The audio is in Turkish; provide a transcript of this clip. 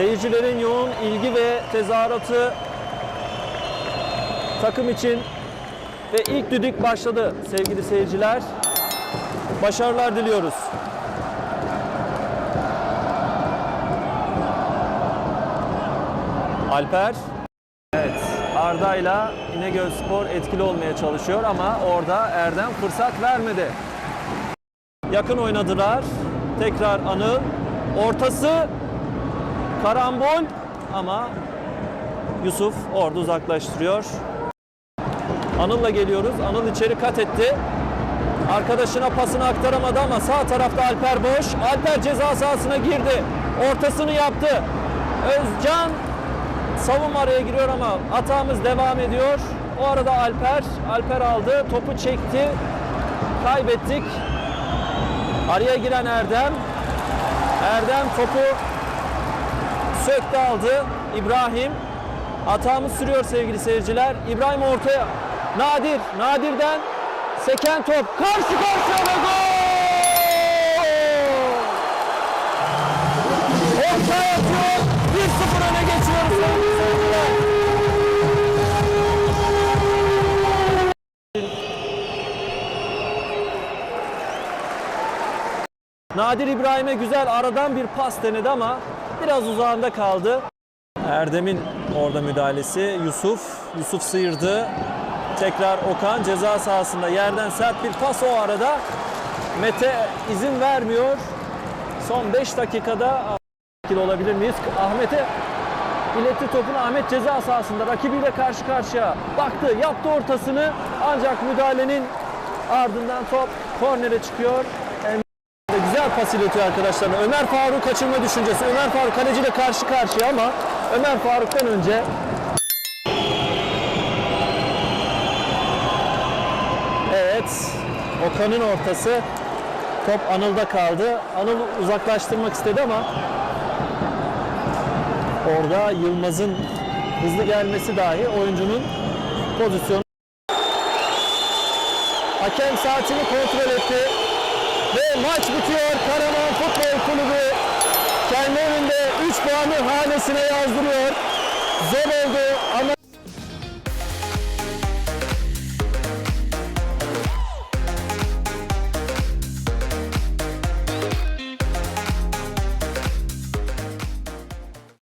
Seyircilerin yoğun ilgi ve tezahüratı takım için ve ilk düdük başladı sevgili seyirciler. Başarılar diliyoruz. Alper. Evet, Arda'yla İnegöl Spor etkili olmaya çalışıyor ama orada Erdem fırsat vermedi. Yakın oynadılar. Tekrar Anıl. Ortası karambol ama Yusuf orada uzaklaştırıyor. Anıl'la geliyoruz. Anıl içeri kat etti. Arkadaşına pasını aktaramadı ama sağ tarafta Alper boş. Alper ceza sahasına girdi. Ortasını yaptı. Özcan savunma araya giriyor ama hatamız devam ediyor. O arada Alper, Alper aldı. Topu çekti. Kaybettik. Araya giren Erdem. Erdem topu söktü aldı. İbrahim. Hatamız sürüyor sevgili seyirciler. İbrahim ortaya. Nadir. Nadir'den seken top. Karşı karşıya ve gol! Ortaya atıyor. 1-0 öne geçiyoruz sevgili seyirciler. Nadir İbrahim'e güzel aradan bir pas denedi ama biraz uzağında kaldı. Erdem'in orada müdahalesi. Yusuf, Yusuf sıyırdı. Tekrar Okan ceza sahasında yerden sert bir pas o arada. Mete izin vermiyor. Son 5 dakikada olabilir miyiz? Ahmet'e iletti topunu. Ahmet ceza sahasında rakibiyle karşı karşıya baktı, yaptı ortasını. Ancak müdahalenin ardından top kornere çıkıyor. Güzel pas iletiyor arkadaşlarına. Ömer Faruk kaçırma düşüncesi. Ömer Faruk kaleciyle karşı karşıya ama Ömer Faruk'tan önce Evet. Okan'ın ortası. Top Anıl'da kaldı. Anıl uzaklaştırmak istedi ama orada Yılmaz'ın hızlı gelmesi dahi oyuncunun pozisyonu. Hakem saatini kontrol etti. Ve maç bitiyor. Karaman Futbol Kulübü kendi evinde 3 puanı hanesine yazdırıyor. Zor oldu ama